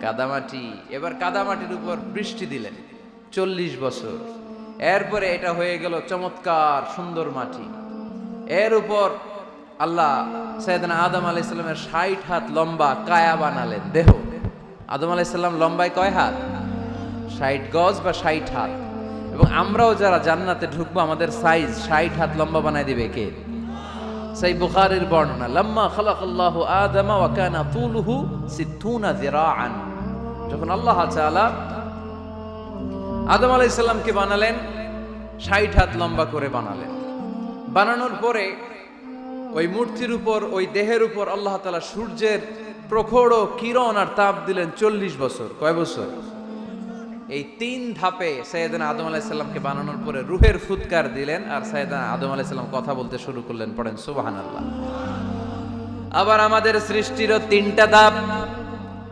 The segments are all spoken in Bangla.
কাদামাটি, এবার কাদামাটির উপর বৃষ্টি দিলেন। চল্লিশ বছর। এরপরে এটা হয়ে গেল চমৎকার সুন্দর মাটি। এর উপর আল্লাহ সৈয়দনা আদম আলাইহিস সালামের ষাট হাত লম্বা কায়া বানালেন। দেহ। আদম আলাইহিস সালাম লম্বায় কয় হাত? ষাট গজ বা ষাট হাত। এবং আমরাও যারা জান্নাতে ঢুকবো, আমাদের সাইজ ষাট হাত লম্বা বানায় দিবে কে? সেই বুখারের বর্ণনা, লাম্মা খালাকাল্লাহু আদমা ওয়া কানা তুলুহু সিত্তুনা যিরাআন। যখন আল্লাহ তাআলা আদম আলাইহিস সালামকে বানালেন, ষাট হাত লম্বা করে বানালেন। বানানোর পরে ওই মূর্তির উপর, ওই দেহের উপর আল্লাহ তাআলা সূর্যের প্রখর কিরণ আর তাপ দিলেন চল্লিশ বছর। কয় বছর? এই তিন ধাপে সৈয়দনা আদম আলাইসাল্লামকে বানানোর পরে রুহের ফুৎকার দিলেন আর সৈয়দনা আদম আলাইসাল্লাম কথা বলতে শুরু করলেন, পড়েন সুবাহান আল্লাহ আবার আমাদের সৃষ্টিরও তিনটা ধাপ।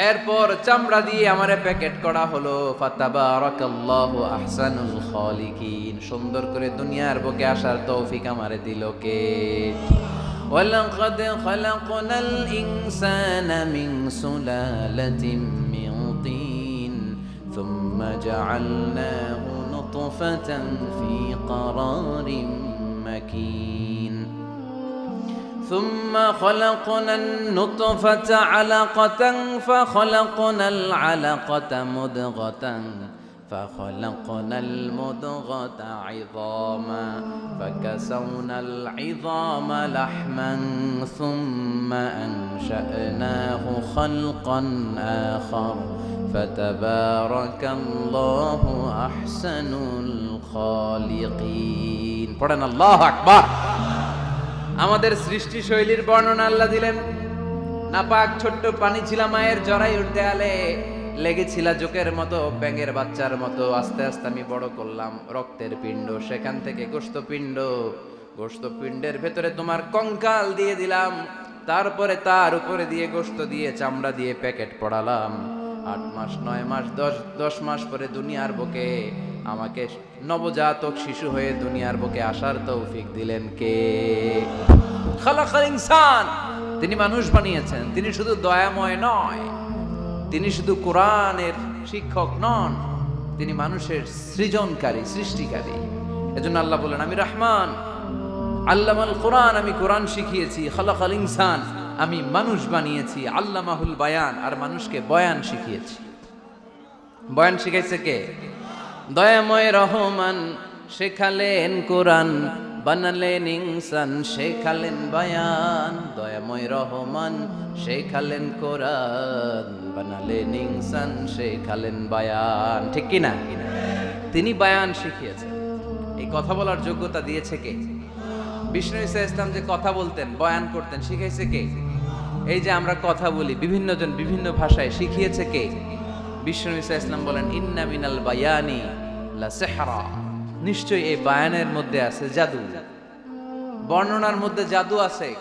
এরপর চামড়া দিয়ে আমারে প্যাকেট করা হলো ফাতাবারাকাল্লাহু আহসানুল খালিকিন সুন্দর করে দুনিয়ার বুকে আসার তৌফিক আমারে দিল কে ولقد خلقنا الإنسان من سلالة من طين ثم جعلناه نطفة في قرار مكين ثم خلقنا النطفة علقة فخلقنا العلقة مدغة فخلقنا المدغة عظاما فكسونا العظام لحما ثم أنشأناه خلقا آخر. فتبارك الله أحسن الخالقين. قرن الله أكبر আমাদের সৃষ্টি শৈলীর বর্ণনা আল্লাহ দিলেন, নাপাক ছোট্ট পানি ছিল মায়ের জরায়ুর দেয়ালে লেগেছিল জোকের মতো, ব্যাঙের বাচ্চার মতো, আস্তে আস্তে আমি বড় করলাম, রক্তের পিণ্ড, সেখান থেকে গোস্তপিণ্ড গোস্তপিণ্ডের ভেতরে তোমার কঙ্কাল দিয়ে দিলাম, তারপরে তার উপরে দিয়ে গোস্ত দিয়ে চামড়া দিয়ে প্যাকেট পড়ালাম, আট মাস, নয় মাস, দশ দশ মাস পরে দুনিয়ার বুকে আমাকে নবজাতক শিশু হয়ে দুনিয়ার বুকে আসার তৌফিক দিলেন কে? ইনসান। তিনি মানুষ বানিয়েছেন। তিনি শুধু দয়াময় নয়, তিনি শুধু কোরআনের শিক্ষক নন, তিনি মানুষের সৃজনকারী, সৃষ্টিকারী। এজন্য আল্লাহ বলেন, আমি রহমান, আল্লামাল কোরআন, আমি কোরআন শিখিয়েছি, খালাকাল ইনসান, আমি মানুষ বানিয়েছি, আল্লামাহুল বায়ান, আর মানুষকে বয়ান শিখিয়েছি। বয়ান শিখাইছে কে? দয়াময় রহমান, শেখালেন কোরআন, বানালেন ইনসান, শেখালেন বায়ান। দয়াময় রহমান, শেখালেন কোরআন, বানালেন ইনসান, শেখালেন বায়ান। ঠিক কি না? তিনি বায়ান শিখিয়েছেন। এই কথা বলার যোগ্যতা দিয়েছে কে? বিষ্ণু ইসা ইসলাম যে কথা বলতেন, বয়ান করতেন, শিখাইছে কে? এই যে আমরা কথা বলি, বিভিন্ন জন বিভিন্ন ভাষায়, শিখিয়েছে কে? বিষ্ণু ইসা ইসলাম বলেন, ইন্না মিনাল বায়ানি লা সেহরা। নিশ্চয়ই এই বায়ানের মধ্যে আছে জাদু। বর্ণনার মধ্যে জাদু আছে।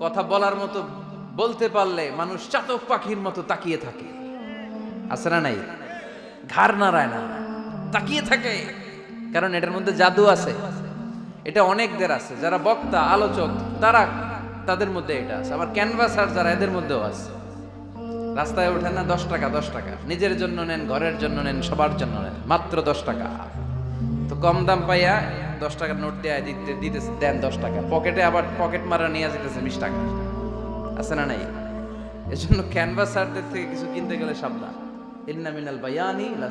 কথা বলার মতো বলতে পারলে মানুষ চাতক পাখির মতো তাকিয়ে থাকে। আছে না নাই? ঘাড় নাড়ায় না। তাকিয়ে থাকে। কারণ এটার মধ্যে জাদু আছে। এটা অনেকদের আছে। যারা বক্তা, আলোচক, তারা তাদের মধ্যে এটা আছে। আবার ক্যানভাসার যারা, এদের মধ্যেও আছে। রাস্তায় ওঠেন না, দশ টাকা দশ টাকা। নিজের জন্য নেন, ঘরের জন্য নেন, সবার জন্য নেন, মাত্র দশ টাকা। তো কম দাম পাইয়া দশ টাকার নোট দেয় দিতে, দিতেছে, দেন দশ টাকা। পকেটে আবার পকেট মারা নিয়ে যেতেছে বিশ টাকা। আছে না নাই? এজন্য ক্যানভাসারদের থেকে কিছু কিনতে গেলে সাবধান। ইন্না মিনাল বায়ানি লা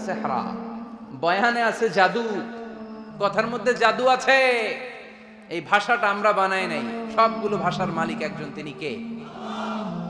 বয়ানে আছে জাদু। কথার মধ্যে জাদু আছে। এই ভাষাটা আমরা বানাই নাই। সবগুলো ভাষার মালিক একজন, তিনি কে?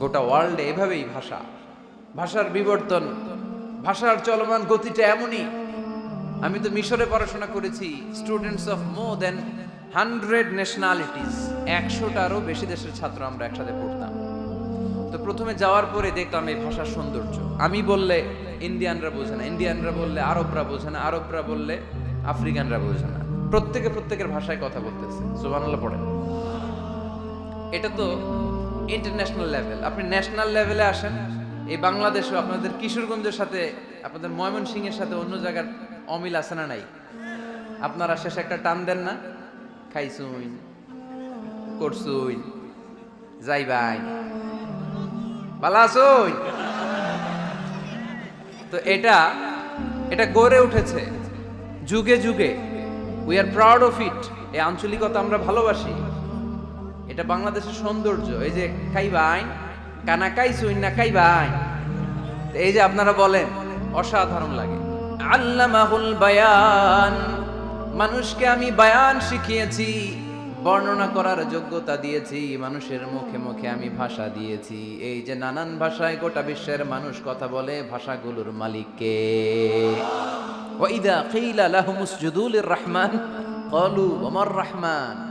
গোটা ওয়ার্ল্ডে এভাবেই ভাষা। ভাষার বিবর্তন, ভাষার চলমান গতিটা এমনই। আমি তো মিশরে পড়াশোনা করেছি students of more than hundred nationalities একশোটারও বেশি দেশের ছাত্র আমরা একসাথে পড়তাম। তো প্রথমে যাওয়ার পরে দেখলাম এই ভাষার সৌন্দর্য। আমি বললে ইন্ডিয়ানরা বোঝে না, ইন্ডিয়ানরা বললে আরবরা বোঝে না, আরবরা বললে আফ্রিকানরা বোঝে না। প্রত্যেকে প্রত্যেকের ভাষায় কথা বলতেছে। সুবহানাল্লাহ পড়ে এটা তো ইন্টারন্যাশনাল লেভেল আপনি ন্যাশনাল লেভেলে আসেন, এই বাংলাদেশও আপনাদের কিশোরগঞ্জের সাথে, আপনাদের ময়মনসিংহের সাথে অন্য জায়গার অমিল আছে না নাই? আপনারা শেষে একটা টান দেন না? খাইছুইন করছুইন যাইবাই ভালো আছুই তো এটা এটা গড়ে উঠেছে। যুগে যুগে we are proud of it এই আঞ্চলিকতা আমরা ভালোবাসি। এটা বাংলাদেশের সৌন্দর্য। এই যে খাইবাইন কানা কাইছুইন না খাইবাইন তো এই যে আপনারা বলেন, অসাধারণ লাগে। আল্লামাহুল বায়ান, মানুষকে আমি বায়ান শিখিয়েছি, বর্ণনা করার যোগ্যতা দিয়েছি, মানুষের মুখে মুখে আমি ভাষা দিয়েছি। এই যে নানান ভাষায় গোটা বিশ্বের মানুষ কথা বলে, ভাষাগুলোর মালিককে। ওয়াইদা কিলা লাহুমুস জুদুলির রহমান ক্বালু ওমর রহমান।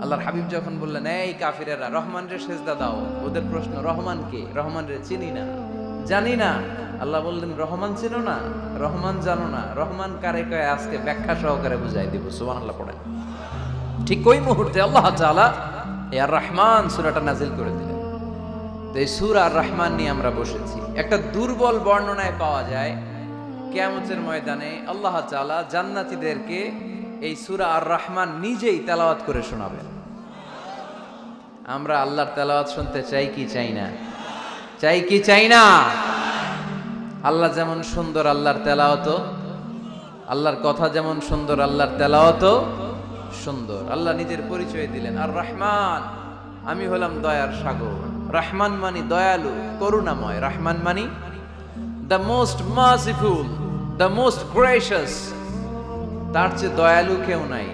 আল্লাহর হাবিব যখন বললেন, এই কাফিরেরা রহমান রে সেজদা দাও। ওদের প্রশ্ন, রহমান কে? রহমান রে চিনি না। জানি না। আল্লাহ বললেন, রহমান চিনো না? রহমান জানো না। রহমান কারে কয়ে? আজকে ব্যাখ্যা সহকারে বুঝাই দিব। সুবহানাল্লাহ পড়েন। ঠিক ওই মুহূর্তে আল্লাহ তাআলা এ আর রহমান সুরাটা নাজিল করে দিলেন। তো এই সূরা আর রহমান নিয়ে আমরা বসেছি। একটা দুর্বল বর্ণনায় পাওয়া যায়, কিয়ামতের ময়দানে আল্লাহ তাআলা জান্নাতীদেরকে এই সুরা আর রহমান নিজেই তেলাওয়াত করে শোনাবেন আমরা আল্লাহর তেলাওয়াত শুনতে চাই কি চাই না? চাই কি চাই না? আল্লাহ যেমন সুন্দর আল্লাহর তেলাওয়াত, আল্লাহর কথা যেমন সুন্দর আল্লাহর তেলাওয়াত, সুন্দর। আল্লাহ নিজের পরিচয় দিলেন আর রহমান আমি হলাম দয়ার সাগর। রহমান মানি দয়ালু, করুণাময়। রহমান মানি the most merciful the most gracious তার চেয়ে দয়ালু কেউ নাই।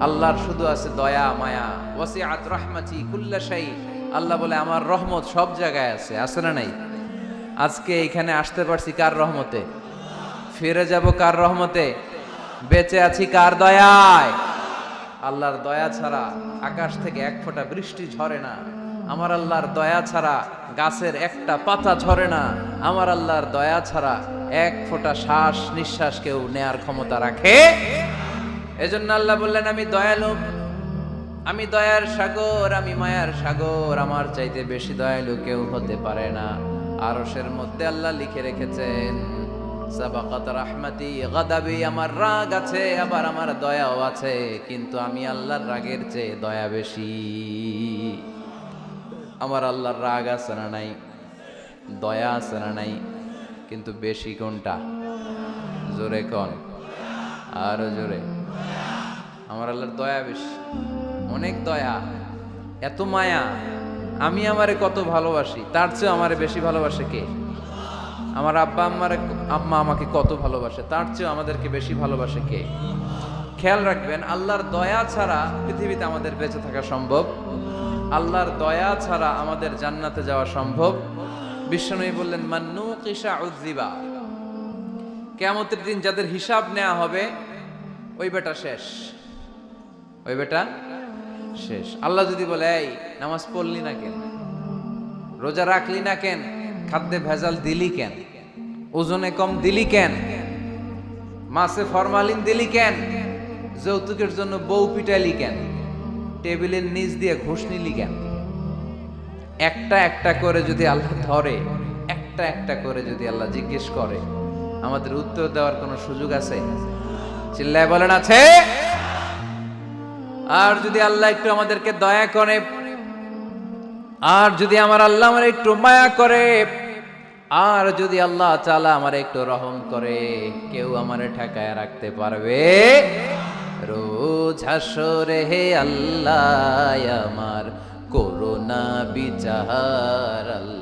আল্লাহর শুধু আছে দয়া, মায়া। ওয়াসিআত রাহমাতি কুল্লা শাই। আল্লাহ বলে, আমার রহমত সব জায়গায় আছে। আছে না নাই? আজকে এখানে আসতে পারছি কার রহমতে? ফিরে যাব কার রহমতে? বেঁচে আছি কার দয়ায়? আল্লাহর দয়া ছাড়া আকাশ থেকে এক ফোঁটা বৃষ্টি ঝরে না। আমার আল্লাহর দয়া ছাড়া গাছের একটা পাতা ঝরে না। আমার আল্লাহর দয়া ছাড়া এক ফোঁটা শ্বাস নিঃশ্বাস কেউ নেয়ার ক্ষমতা রাখে। এজন্য আল্লাহ বললেন, আমি দয়ালু। আমি দয়ার সাগর, আমি মায়ার সাগর। আমার চাইতে বেশি দয়ালু কেউ হতে পারে না। আরসের মধ্যে আল্লাহ লিখে রেখেছেন রাহমাতি, গাদাবি, আমার রাগ আছে, আবার আমার দয়াও আছে, কিন্তু আমি আল্লাহর রাগের চেয়ে দয়া বেশি। আমার আল্লাহর রাগ আছে না নাই? দয়া আছে না নাই? কিন্তু বেশি কোনটা? জোরে কন? আরও জোরে। আমার আল্লাহর দয়া বেশি। অনেক দয়া। এত মায়া। আমি আমারে কত ভালোবাসি। তার চেয়ে আমারে বেশি ভালোবাসে কে? আমার আব্বা আম্মারে আম্মা আমাকে কত ভালোবাসে। তার চেয়ে আমাদেরকে বেশি ভালোবাসে কে? খেয়াল রাখবেন, আল্লাহর দয়া ছাড়া পৃথিবীতে আমাদের বেঁচে থাকা সম্ভব। আল্লাহর দয়া ছাড়া আমাদের জান্নাতে যাওয়া সম্ভব। বিশ্বনবী বললেন মান্নু কেয়ামতের দিন যাদের হিসাব নেওয়া হবে, ওই বেটা শেষ। ওই বেটা শেষ। আল্লাহ যদি বলে, এই, নামাজ পড়লি না কেন? রোজা রাখলি না কেন? খাদ্যে ভেজাল দিলি কেন? ওজনে কম দিলি কেন? মাছে ফরমালিন দিলি কেন? যৌতুকের জন্য বউ পিটাইলি কেন? টেবিলের নিচ দিয়ে ঘুষ নিলি কেন? একটা একটা করে যদি আল্লাহ ধরে একটা একটা করে যদি আল্লাহ জিজ্ঞেস করে, আমাদের উত্তর দেওয়ার কোনো সুযোগ আছে? চিল্লায় বলেন, আছে। আর যদি আল্লাহ একটু আমাদেরকে দয়া করে, আর যদি আমার আল্লাহ আমার একটু মায়া করে, আর যদি আল্লাহ চালা আমার একটু রহম করে, কেউ আমারে ঠেকায় রাখতে পারবে? রোজ হাসরে হে আল্লাহ, আমার করোনা বিচার আল্লাহ।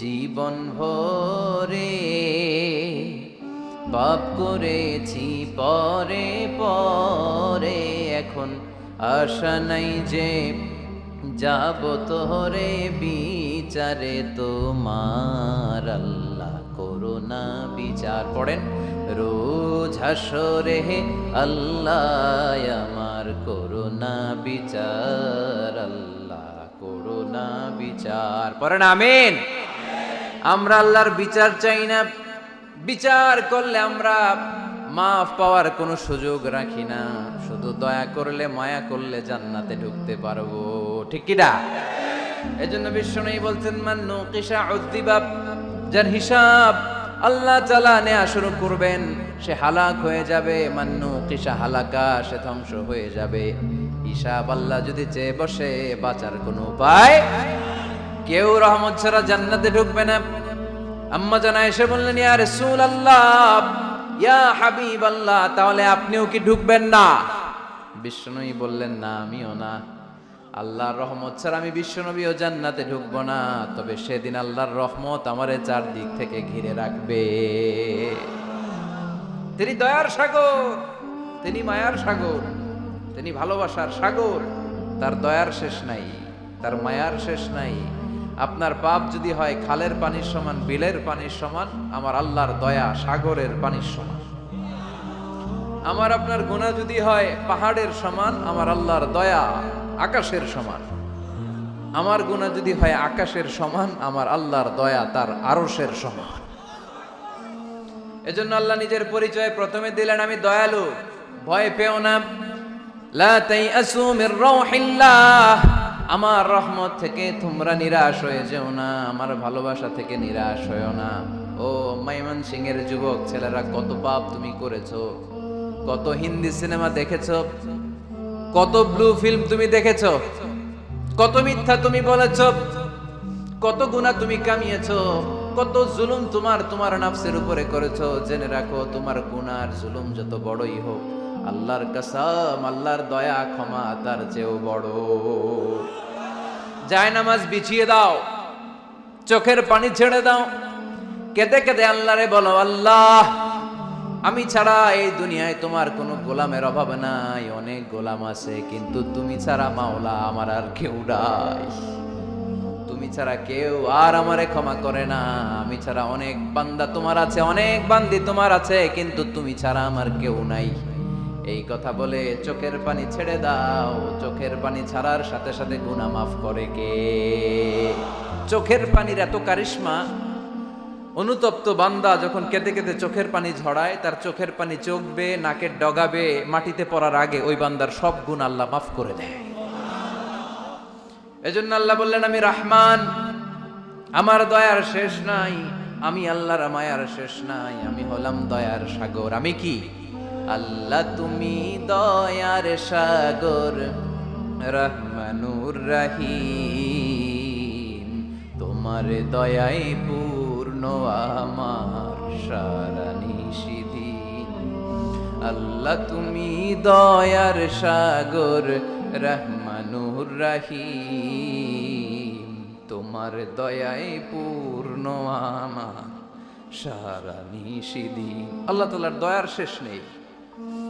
জীবন ভরে পাপ করেছি পরে পরে, এখন আশা নাই যে যাব তোরে বিচারে তোমার আল্লাহ করোনা বিচার। পড়েন, রোজ হাসরে আল্লাহ, আমার করোনা বিচার, আল্লাহ করোনা বিচার। পড়েন, আমিন। আমরা আল্লাহর বিচার চাই না। বিচার করলে আমরা মাফ পাওয়ার কোনো সুযোগ রাখি না। শুধু দয়া করলে, মায়া করলে জান্নাতে ঢুকতে পারব। ঠিক কিনা এজন্য বিশ্ব নেই বলছেন মান্নু কিসা উদ্দিবাব যার হিসাব আল্লাহ চালা নেয়া শুরু করবেন, সে হালাক হয়ে যাবে। মান্নু কিসা হালাকা, সে ধ্বংস হয়ে যাবে। হিসাব আল্লাহ যদি চেয়ে বসে, বাঁচার কোনো উপায় কেউ রহমত ছাড়া জান্নাতে ঢুকবে না। আম্মা জানা এসে বললেন, ইয়া রাসূল আল্লাহ ইয়া হাবিব আল্লাহ তাহলে আপনিও কি ঢুকবেন না? বিষ্ণুই বললেন, না, আমিও না। আল্লাহর রহমত ছাড়া আমি বিশ্বনবীও জান্নাতে ঢুকব না। তবে সেদিন আল্লাহর রহমত আমারে চারদিক থেকে ঘিরে রাখবে। তিনি দয়ার সাগর, তিনি মায়ার সাগর, তিনি ভালোবাসার সাগর। তার দয়ার শেষ নাই, তার মায়ার শেষ নাই। আপনার পাপ যদি হয়, খালের পানির সমান, বিলের পানির সমান, আমার আল্লাহর দয়া সাগরের পানির সমান। আমার আপনার গুণা যদি হয়, পাহাড়ের সমান, আমার আল্লাহর দয়া আকাশের সমান। আমার গুণা যদি হয়, আকাশের সমান, আমার আল্লাহর দয়া তার আরশের সমান। এজন্য আল্লাহ নিজের পরিচয় প্রথমে দিলেন, আমি দয়ালু, ভয় পেও না। লা তাইআসু মির রাউহিল্লাহ। আমার রহমত থেকে তোমরা নিরাশ হয়ে যেও না, আমার ভালোবাসা থেকে নিরাশ হয়েও না। ও মাইমান সিং এর যুবক, ছেলেরা, কত পাপ তুমি করেছ, কত হিন্দি সিনেমা দেখেছ, কত ব্লু ফিল্ম তুমি দেখেছ, কত মিথ্যা তুমি বলেছ, কত গুণা তুমি কামিয়েছো, কত জুলুম তোমার তোমার নাফসের উপরে করেছ। জেনে রাখো, তোমার গুণার জুলুম যত বড়ই হোক আল্লাহর কাসাম, আল্লাহর দয়া, ক্ষমা তার চেয়েও বড়। যায় নামাজ বিছিয়ে দাও, চোখের পানি ছেড়ে দাও। কেঁদে কেঁদে আল্লাহরে বলো, আল্লাহ, আমি ছাড়া এই দুনিয়ায় তোমার কোনো গোলামের অভাব নাই। অনেক গোলাম আছে, কিন্তু তুমি ছাড়া মাওলা আমার আর কেউ নাই। তুমি ছাড়া কেউ আর আমারে ক্ষমা করে না। আমি ছাড়া অনেক বান্দা তোমার আছে, অনেক বান্দি তোমার আছে, কিন্তু তুমি ছাড়া আমার কেউ নাই। এই কথা বলে চোখের পানি ছেড়ে দাও। চোখের পানি ছাড়ার সাথে সাথে গুনাহ মাফ করে কে? চোখের পানির এত কারিশমা। অনুতপ্ত বান্দা যখন কেঁদে কেঁদে চোখের পানি ঝড়ায় তার চোখের পানি চোখবে, নাকের ডগাবে, মাটিতে পড়ার আগে ওই বান্দার সব গুণ আল্লাহ মাফ করে দেয়। এজন্য আল্লাহ বললেন, আমি রাহমান, আমার দয়ার শেষ নাই। আমি আল্লাহর মায়ার শেষ নাই। আমি হলাম দয়ার সাগর। আমি কি? আল্লাহ তুমি দয়ার সাগর, রহমানুর রহিম। তোমার দয়াই পূর্ণ আমার সারা নিষিদিন। আল্লাহ তুমি দয়ার সাগর, রহমানুর রহিম। তোমার দয়াই পূর্ণ আমার সারা নিষিদিন। আল্লাহ তালার দয়ার শেষ নেই।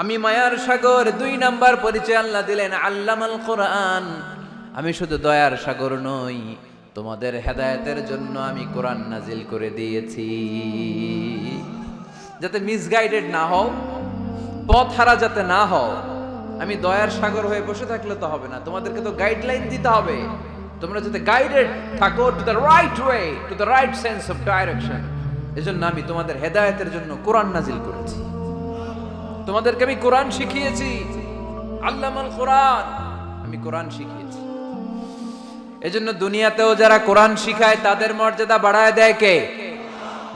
আমি মায়ার সাগর, দুই নাম্বার পরিচয় আল্লাহ দিলেন, আল্লামাল কোরআন। আমি শুধু দয়ার সাগর নই, তোমাদের হেদায়তের জন্য আমি কোরআন নাজিল করে দিয়েছি। যাতে মিসগাইডেড না হও, পথ হারা যাতে না হও, আমি দয়ার সাগর হয়ে বসে থাকলে তো হবে না, তোমাদেরকে তো গাইডলাইন দিতে হবে। তোমরা যাতে গাইডেড থাকো to the right way to the right sense of direction এজন্য আমি তোমাদের হেদায়তের জন্য কোরআন নাজিল করেছি। তোমাদেরকে আমি কোরআন শিখিয়েছি। আল্লামাল কোরআন। আমি কোরআন শিখিয়েছি। এজন্য দুনিয়াতেও যারা কোরআন শিখায়, তাদের মর্যাদা বাড়ায় দেয় কে?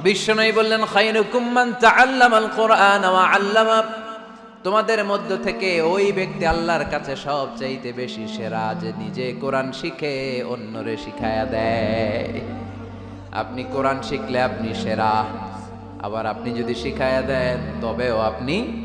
বিশ্বনবী বললেন, খাইরুকুম মান তাআল্লামাল কোরআন ওয়া আল্লামা তোমাদের মধ্য থেকে ওই ব্যক্তি আল্লাহর কাছে সব চাইতে বেশি সেরা যে নিজে কোরআন শিখে, অন্যরে শিখায়া দেয়। আপনি কোরআন শিখলে আপনি সেরা। আবার আপনি যদি শিখায়া দেন, তবেও আপনি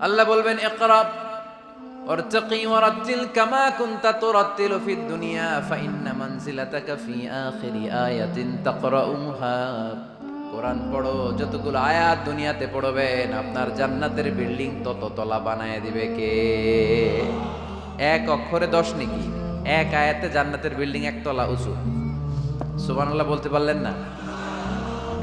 আল্লাহ বলবেন একরাব পড়ো, যতগুলো দুনিয়াতে আপনার জান্নাতের বিল্ডিং তত তলা বানায় দিবে কে? এক অক্ষরে দশ নাকি? এক আয়াতে জান্নাতের বিল্ডিং এক তলা উঁচু। সুবান বলতে পারলেন না?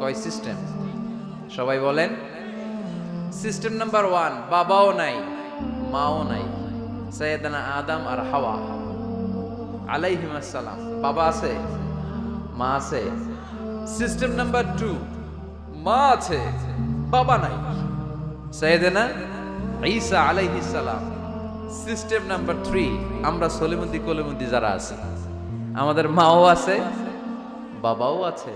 কয় সিস্টেম? সবাই বলেন। সিস্টেম নাম্বার ওয়ান, বাবাও নাই, মাও নাই সৈয়দানা আদম আর হাওয়া। আলাইহিম আসসালাম। বাবা আছে, মা আছে। সিস্টেম নাম্বার টু, মা আছে, বাবা নাই। সৈয়দানা ঈসা আলাইহিস সালাম। সিস্টেম নাম্বার থ্রি, আমরা সলিমুদ্দি কলিমুদ্দি যারা আছি, আমাদের মাও আছে, বাবাও আছে।